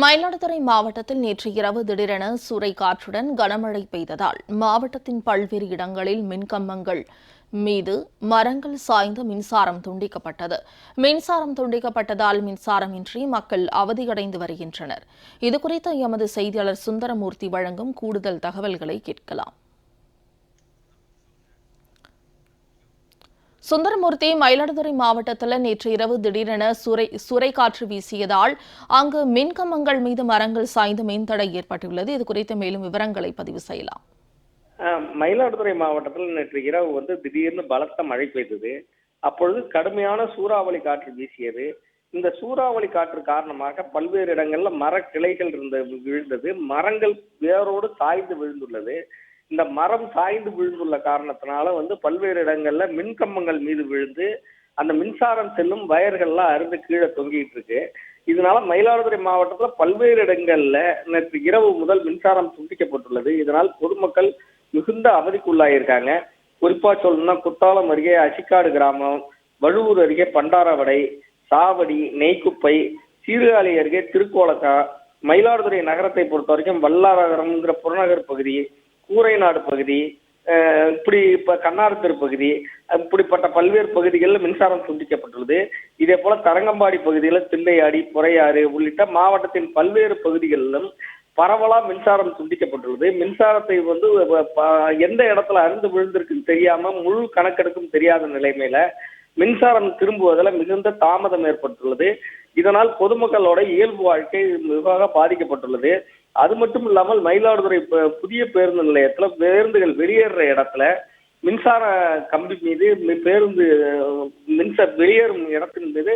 மயிலாடுதுறை மாவட்டத்தில் நேற்று இரவு திடீரென சூறைக்காற்றுடன் கனமழை பெய்ததால் மாவட்டத்தின் பல்வேறு இடங்களில் மின்கம்பங்கள் மீது மரங்கள் சாய்ந்து மின்சாரம் துண்டிக்கப்பட்டது. மின்சாரம் துண்டிக்கப்பட்டதால் மின்சாரமின்றி மக்கள் அவதியடைந்து வருகின்றனர். இதுகுறித்து எமது செய்தியாளர் சுந்தரமூர்த்தி வழங்கும் கூடுதல் தகவல்களை கேட்கலாம். சுந்தரமூர்த்தி மயிலாடுதுறை மாவட்டத்தில் நேற்று இரவு திடீரென சுரை காற்று வீசியதால் அங்கு மின்கம்பங்கள் மீது மரங்கள் சாய்ந்து மின்தடை ஏற்பட்டுள்ளது. இது குறித்து மேலும் விவரங்களை பதிவு செய்யலாம். ஆஹ் மயிலாடுதுறை மாவட்டத்தில் நேற்று இரவு வந்து திடீர்னு பலத்த மழை பெய்தது. அப்பொழுது கடுமையான சூறாவளி காற்று வீசியது. இந்த சூறாவளி காற்று காரணமாக பல்வேறு இடங்கள்ல மரக்கிளைகள் இருந்த விழுந்தது. மரங்கள் வேரோடு சாய்ந்து விழுந்துள்ளது. இந்த மரம் சாய்ந்து விழுந்துள்ள காரணத்தினால வந்து பல்வேறு இடங்கள்ல மின்கம்பங்கள் மீது விழுந்து அந்த மின்சாரம் செல்லும் வயர்கள்லாம் அருந்து கீழே தொங்கிட்டு இருக்கு. இதனால மயிலாடுதுறை மாவட்டத்துல பல்வேறு இடங்கள்ல நேற்று இரவு முதல் மின்சாரம் துண்டிக்கப்பட்டுள்ளது. இதனால் பொதுமக்கள் மிகுந்த அவதிக்குள்ளாயிருக்காங்க. குறிப்பா சொல்லணும்னா குத்தாலம் அருகே அசிக்காடு கிராமம் வழுவூர் அருகே பண்டாரவடை சாவடி நெய்க்குப்பை சீர்காழி அருகே திருக்கோலக்கா மயிலாடுதுறை நகரத்தை பொறுத்த வரைக்கும் வல்லாரகரம்ங்கிற புறநகர் பகுதி கூரைநாடு பகுதி இப்படி இப்ப கண்ணாரத்தெரு பகுதி இப்படிப்பட்ட பல்வேறு பகுதிகளில் மின்சாரம் துண்டிக்கப்பட்டுள்ளது. இதே போல தரங்கம்பாடி பகுதியில் திண்டையாடி பொறையாறு உள்ளிட்ட மாவட்டத்தின் பல்வேறு பகுதிகளிலும் பரவலா மின்சாரம் துண்டிக்கப்பட்டுள்ளது. மின்சாரத்தை வந்து எந்த இடத்துல அருந்து விழுந்திருக்குன்னு தெரியாம முழு கணக்கெடுக்கும் தெரியாத நிலைமையில மின்சாரம் திரும்புவதில் மிகுந்த தாமதம் ஏற்பட்டுள்ளது. இதனால் பொதுமக்களோட இயல்பு வாழ்க்கை வெகுவாக பாதிக்கப்பட்டுள்ளது. அது மட்டும் இல்லாமல் மயிலாடுதுறை புதிய பேருந்து நிலையத்துல பேருந்துகள் வெளியேறுற இடத்துல மின்சார கம்பி மீது பேருந்து மின்சார வெளியேறும் இடத்தின் மீது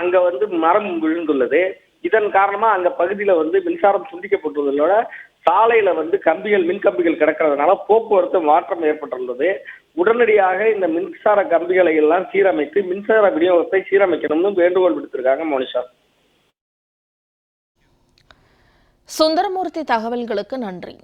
அங்க வந்து மரம் விழுந்துள்ளது. இதன் காரணமா அந்த பகுதியில வந்து மின்சாரம் துண்டிக்கப்பட்டுள்ளதோட சாலையில வந்து கம்பிகள் மின் கம்பிகள் கிடக்கிறதுனால போக்குவரத்து மாற்றம் ஏற்பட்டுள்ளது உடனடியாக இந்த மின்சார கம்பிகளை எல்லாம் சீரமைத்து மின்சார விநியோகத்தை சீரமைக்கணும்னு வேண்டுகோள் விடுத்திருக்காங்க மோனிஷா. சுந்தரமூர்த்தி தகவல்களுக்கு நன்றி.